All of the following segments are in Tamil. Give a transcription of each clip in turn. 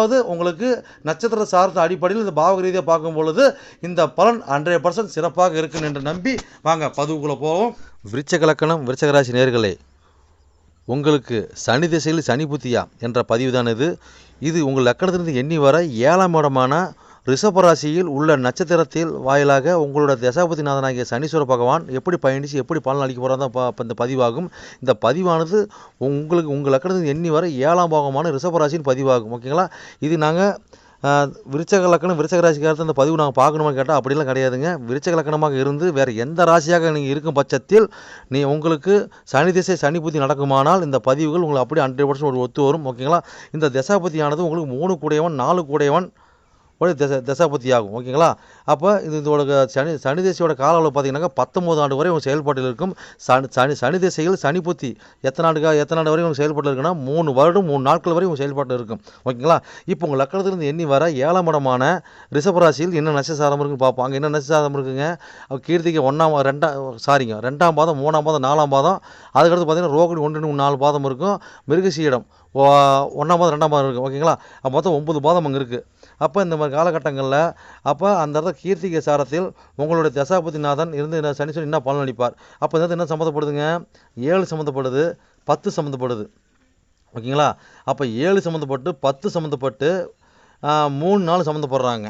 அதாவது உங்களுக்கு நட்சத்திர சார்ந்த அடிப்படையில் இந்த பாவக ரீதியாக பார்க்கும் பொழுது இந்த பலன் ஹண்ட்ரட் பர்சன்ட் சிறப்பாக இருக்கும் என்று நம்பி வாங்க பதிவுக்குள்ளே போவோம். விருச்சகலக்கணம் விருச்சகராசி நேர்களே உங்களுக்கு சனி திசையில் சனி புத்தியா என்ற பதிவு தான் இது. இது உங்கள் லக்கணத்திலிருந்து எண்ணி வர ஏழாம் இடமான ரிஷபராசியில் உள்ள நட்சத்திரத்தில் வாயிலாக உங்களோட தசாபதிநாதனாகிய சனீஸ்வர பகவான் எப்படி பயணித்து எப்படி பலன் அளிக்க போகிறதா தான் இந்த பதிவாகும். இந்த பதிவானது உங்களுக்கு உங்கள் லக்கணத்தில் எண்ணி வர ஏழாம் பாகமான ரிஷபராசின்னு பதிவாகும். ஓகேங்களா இது நாங்கள் விருச்சக லக்கணம் விருச்சக ராசிக்காரத்தை அந்த பதிவு நாங்கள் பார்க்கணுமா கேட்டால் அப்படிலாம் கிடையாதுங்க. விருச்சக லக்கணமாக இருந்து வேறு எந்த ராசியாக நீங்கள் இருக்கும் பட்சத்தில் நீ உங்களுக்கு சனி திசை சனி புத்தி நடக்குமானால் இந்த பதிவுகள் உங்களுக்கு அப்படியே ஹண்ட்ரட் பர்சன்ட் ஒரு ஒத்து வரும். ஓகேங்களா இந்த தசாபதியானது உங்களுக்கு மூணு கூடையவன் நாலு கூடையவன் ஒரு தச தசாபதி ஆகும் ஓகேங்களா? அப்போ இது இதோட சனி சனி திசையோட கால அளவு பார்த்தீங்கன்னாக்கா பத்தொம்போது ஆண்டு வரை உங்கள் செயல்பாட்டில் இருக்கும். சனி சனி சனி திசையில் சனி புத்தி எத்தனை ஆண்டுக்கா எத்தனை ஆண்டு வரை உங்கள் செயல்பாட்டில் இருக்குன்னா மூணு வருடம் மூணு நாட்கள் வரை உங்கள் செயல்பாட்டில் இருக்கும். ஓகேங்களா? இப்போ உங்கள் லக்கணத்திலிருந்து எண்ணி வர ஏழாம் இடமான ரிஷபராசியில் என்ன நட்சசாரம் இருக்குன்னு பார்ப்போம். அங்கே என்ன நட்சசாரம் இருக்குங்க? கீர்த்திக்கு ஒன்றாம் ரெண்டாம் சாரிங்க ரெண்டாம் பாதம் மூணாம் பாதம் நாலாம் பாதம். அதுக்கடுத்து பார்த்தீங்கன்னா ரோகிணி ஒன்று நாலு பாதம் இருக்கும். மிருகசீடம் ஒன்றாம் பாதம் ரெண்டாம் பாதம் இருக்கும். ஓகேங்களா? அப்போ மொத்தம் ஒம்பது பாதம் அங்கே இருக்குது அப்போ இந்த மாதிரி காலகட்டங்களில் அப்போ அந்த இடத்துல கீர்த்திகை சாரத்தில் உங்களுடைய தசாபதிநாதன் இருந்து என்ன சனீஸ்வரன் என்ன பலன் அளிப்பார்? அப்போ இந்த என்ன சம்மந்தப்படுதுங்க? ஏழு சம்மந்தப்படுது பத்து சம்மந்தப்படுது. ஓகேங்களா? அப்போ ஏழு சம்மந்தப்பட்டு பத்து சம்மந்தப்பட்டு மூணு நாள் சம்மந்தப்படுறாங்க.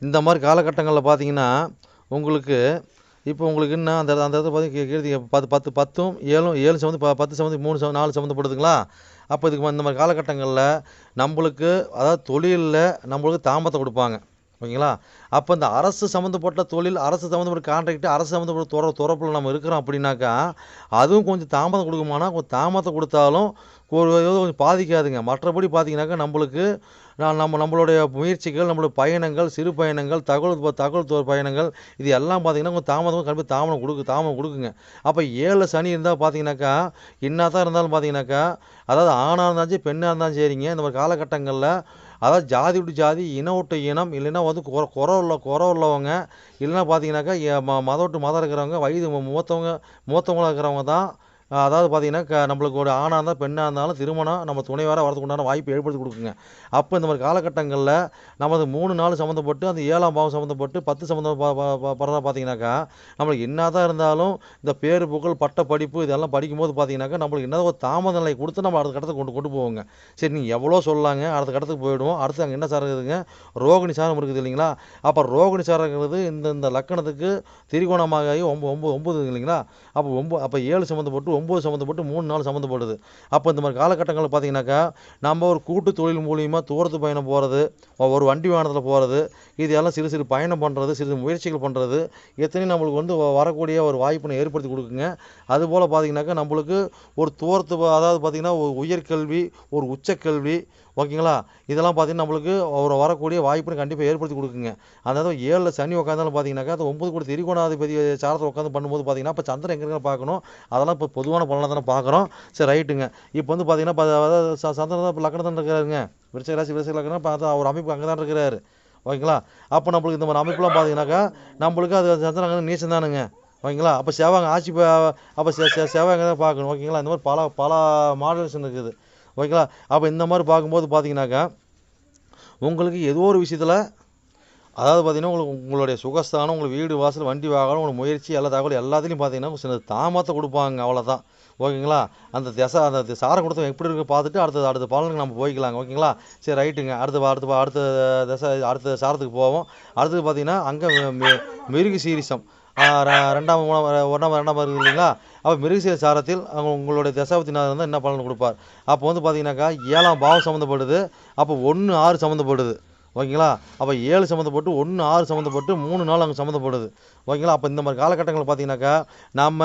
இந்த மாதிரி காலகட்டங்களில் பார்த்தீங்கன்னா உங்களுக்கு இப்போ உங்களுக்கு என்ன அந்த அந்த இடத்துல பார்த்தீங்கன்னா கீர்த்தி பத்து பத்து பத்தும் ஏழும் ஏழு சம்மந்த ப- பத்து சம்மந்தி மூணு நாலு சம்மந்தப்படுதுங்களா? அப்போ இதுக்கு இந்த மாதிரி காலகட்டங்களில் நம்மளுக்கு அதாவது தொழிலில் நம்மளுக்கு தாமத்தை கொடுப்பாங்க. ஓகேங்களா? அப்போ இந்த அரசு சம்மந்தப்பட்ட தொழில் அரசு சம்மந்தப்பட்ட கான்ட்ராக்ட் அரசு சம்மந்தப்பட்ட துற துறப்பில் நம்ம இருக்கிறோம் அப்படின்னாக்கா அதுவும் கொஞ்சம் தாமதம் கொடுக்குமானா கொஞ்சம் தாமதம் கொடுத்தாலும் ஒரு ஏதோ கொஞ்சம் பாதிக்காதுங்க. மற்றபடி பார்த்தீங்கன்னாக்கா நம்மளுக்கு நான் நம்ம நம்மளுடைய முயற்சிகள் நம்மளுடைய பயணங்கள் சிறு பயணங்கள் தகவல் தகவல் தொ- பயணங்கள் இது எல்லாம் பார்த்தீங்கன்னா கொஞ்சம் தாமதம் கண்டிப்பாக தாமதம் கொடுக்கு தாமதம் கொடுக்குங்க. அப்போ ஏழு சனி இருந்தால் பார்த்தீங்கன்னாக்கா என்ன தான் இருந்தாலும் பார்த்தீங்கன்னாக்கா அதாவது ஆணாக இருந்தாலும் பெண்ணாக இருந்தாலும் சரிங்க. இந்த மாதிரி காலகட்டங்களில் அதாவது ஜாதி விட்டு ஜாதி இனம் விட்டு இனம் இல்லைன்னா வந்து குறை குறை உள்ள குறை உள்ளவங்க இல்லைன்னா பார்த்தீங்கன்னாக்கா எ- ம- மதம் விட்டு மதம் இருக்கிறவங்க வயது மூத்தவங்க மூத்தவங்களாக இருக்கிறவங்க தான் அதாவது பார்த்தீங்கன்னா க நம்மளுக்கு ஒரு ஆணாக இருந்தால் பெண்ணாக இருந்தாலும் திருமணம் நம்ம துணைவராக வரதுக்கு உண்டான வாய்ப்பு ஏற்படுத்தி கொடுக்குங்க. அப்போ இந்த மாதிரி காலகட்டங்களில் நமது மூணு நாள் சம்மந்தப்பட்டு அந்த ஏழாம் பாவம் சம்மந்தப்பட்டு பத்து சம்மந்தம் படுறதா பார்த்தீங்கன்னாக்கா நம்மளுக்கு என்ன தான் இருந்தாலும் இந்த பேரு புகழ் பட்ட படிப்பு இதெல்லாம் படிக்கும்போது பார்த்தீங்கன்னாக்கா நம்மளுக்கு என்ன ஒரு தாமத நிலை கொடுத்து நம்ம அடுத்த கட்டத்துக்கு கொண்டு கொண்டு போவோங்க. சரி நீங்கள் எவ்வளோ சொல்லாங்க அடுத்த கட்டத்துக்கு போயிடுவோம். அடுத்து அங்கே என்ன சார் இருக்குதுங்க? ரோகிணி சாரம் இருக்குது இல்லைங்களா? அப்போ ரோகிணி சாரங்கிறது இந்த இந்த லக்கணத்துக்கு திரிகோணமாக ஆகி ஒம்பது ஒம்பது ஒம்பது இல்லைங்களா? அப்போ ஒம்பது அப்போ ஏழு சம்மந்தப்பட்டு ஒம்பது சம்மந்தப்பட்டு மூணு நாள் சம்மந்தப்படுது அப்போ இந்த மாதிரி காலகட்டங்களில் பார்த்தீங்கன்னாக்கா நம்ம ஒரு கூட்டு தொழில் மூலியமாக தூரத்து பயணம் போகிறது ஒரு வண்டி வாகனத்தில் போகிறது இது எல்லாம் சிறு சிறு பயணம் பண்ணுறது சிறு முயற்சிகள் பண்ணுறது எத்தனையும் நம்மளுக்கு வந்து வ- வரக்கூடிய ஒரு வாய்ப்பினை ஏற்படுத்தி கொடுக்குங்க. அதுபோல் பார்த்தீங்கன்னாக்கா நம்மளுக்கு ஒரு தூரத்து அதாவது பார்த்தீங்கன்னா ஒரு உயர்கல்வி ஒரு உச்சக்கல்வி ஓகேங்களா? இதெல்லாம் பார்த்தீங்கன்னா நம்மளுக்கு அவரை வரக்கூடிய வாய்ப்புன்னு கண்டிப்பாக ஏற்படுத்தி கொடுக்குங்க. அதாவது ஏழில் சனி உட்காந்தாலும் பார்த்தீங்கன்னாக்கா அது ஒம்பது கூட திரிகோணாதிபதி சாரத்தை உட்காந்து பண்ணும்போது பார்த்தீங்கன்னா இப்போ சந்திரன் எங்கே பார்க்கணும் அதெல்லாம் இப்போ பொதுவான பலனை தானே பார்க்குறோம் சரி ரைட்டுங்க. இப்போ வந்து பார்த்தீங்கன்னா அதாவது ச- சந்திரன் தான் இப்போ லக்கணம் தான் இருக்கிறாருங்க விருச்சகராசி விருச்சக பார்த்தா அவர் அமைப்பு அங்கே தான் இருக்கிறாரு. ஓகேங்களா? அப்போ நம்மளுக்கு இந்த மாதிரி அமைப்புலாம் பார்த்தீங்கன்னாக்கா நம்மளுக்கு அது சந்திரன் அங்கே நீச்சம் தானுங்க. ஓகேங்களா? அப்போ சேவாங்க ஆட்சி அப்போ செ செ- தான் பார்க்கணும் ஓகேங்களா? இந்த மாதிரி பல பல மாடல்ஸ் இருக்குது. ஓகேங்களா? அப்போ இந்த மாதிரி பார்க்கும்போது பார்த்தீங்கன்னாக்கா உங்களுக்கு ஏதோ ஒரு விஷயத்தில் அதாவது பார்த்தீங்கன்னா உங்களுக்கு உங்களுடைய சுகஸ்தானம் உங்களுக்கு வீடு வாசல் வண்டி வாகனம் உங்களுக்கு முயற்சி எல்லா தகவல் எல்லாத்துலேயும் பார்த்தீங்கன்னா சில தாமத்தை கொடுப்பாங்க அவ்வளோதான் ஓகேங்களா? அந்த திசை அந்த சாரை சாரம் கொடுத்தவங்க எப்படி இருக்கு பார்த்துட்டு அடுத்தது அடுத்த பலனுக்கு நம்ம போய்க்கலாங்க. ஓகேங்களா? சரி ரைட்டுங்க. அடுத்த அடுத்த அடுத்த திசை அடுத்த சாரத்துக்கு போவோம். அடுத்தது பார்த்தீங்கன்னா அங்கே மிருகு சீரிசம். ரெண்டாம் மூணாம் ஒன்றாம் ரெண்டாம் இருக்குது இல்லைங்களா? அப்போ மிருகசீர சாரத்தில் அவங்க உங்களுடைய தசாபத்தினார் வந்து என்ன பலன் கொடுப்பார்? அப்போ வந்து பார்த்தீங்கன்னாக்கா ஏழாம் பாவம் சம்மந்தப்படுது அப்போ ஒன்று ஆறு சம்மந்தப்படுது ஓகேங்களா? அப்போ ஏழு சம்மந்தப்பட்டு ஒன்று ஆறு சம்மந்தப்பட்டு மூணு நாள் அங்கே சம்மந்தப்படுது. ஓகேங்களா? அப்போ இந்த மாதிரி காலகட்டங்கள் பார்த்தீங்கன்னாக்கா நம்ம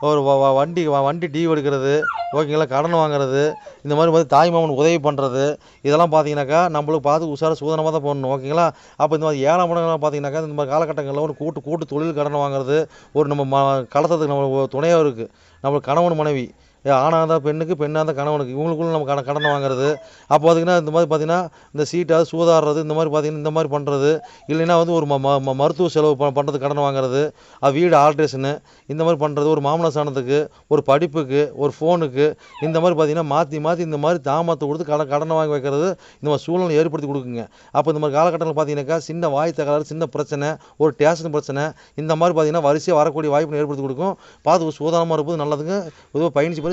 ஒரு வ- வ- வண்டி வ- வண்டி டீவ் எடுக்கிறது ஓகேங்களா? கடன் வாங்குறது இந்த மாதிரி வந்து தாய் உதவி பண்ணுறது இதெல்லாம் பார்த்தீங்கன்னாக்கா நம்மளுக்கு பார்த்து உஷார சூதனமாக தான் போடணும் ஓகேங்களா? அப்போ இந்த மாதிரி ஏழாம் இடங்கள்லாம் பார்த்தீங்கன்னாக்கா இந்த மாதிரி காலகட்டங்களில் ஒரு கூட்டு கூட்டு தொழில் கடன் வாங்குறது ஒரு நம்ம ம கலத்தத்துக்கு நம்ம துணையாக இருக்குது நம்மளுக்கு கணவன் மனைவி ஆணாக இருந்தால் பெண்ணுக்கு பெண்ணாக இருந்தால் கணவனுக்கு. இவங்களுக்குள்ள நம்ம கடன் கடன் வாங்குறது. அப்போ பார்த்தீங்கன்னா இந்த மாதிரி பார்த்தீங்கன்னா இந்த சீட்டாவது சூதாடுறது இந்த மாதிரி பார்த்தீங்கன்னா இந்த மாதிரி பண்ணுறது இல்லைன்னா வந்து ஒரு ம ம- ம- மருத்துவ செலவு ப பண்ணுறதுக்கு கடன் வாங்குறது அது வீடு ஆல்ட்ரேஷனு இந்த மாதிரி பண்ணுறது ஒரு மாமன சாணத்துக்கு ஒரு படிப்புக்கு ஒரு ஃபோனுக்கு இந்த மாதிரி பார்த்தீங்கன்னா மாற்றி மாற்றி இந்த மாதிரி தாமத்தை கொடுத்து கடன் கடனை வாங்கி வைக்கிறது இந்த மாதிரி சூழ்நிலை ஏற்படுத்தி கொடுக்குங்க. அப்போ இந்த மாதிரி காலகட்டத்தில் பார்த்தீங்கன்னாக்கா சின்ன வாய் தகராறு சின்ன பிரச்சனை ஒரு டேஷன் பிரச்சனை இந்த மாதிரி பார்த்தீங்கன்னா வரிசையாக வரக்கூடிய வாய்ப்பு ஏற்படுத்தி கொடுக்கும். பார்த்து சூதானமாக இருப்பது நல்லதுங்க. பொதுவாக பயணிச்சு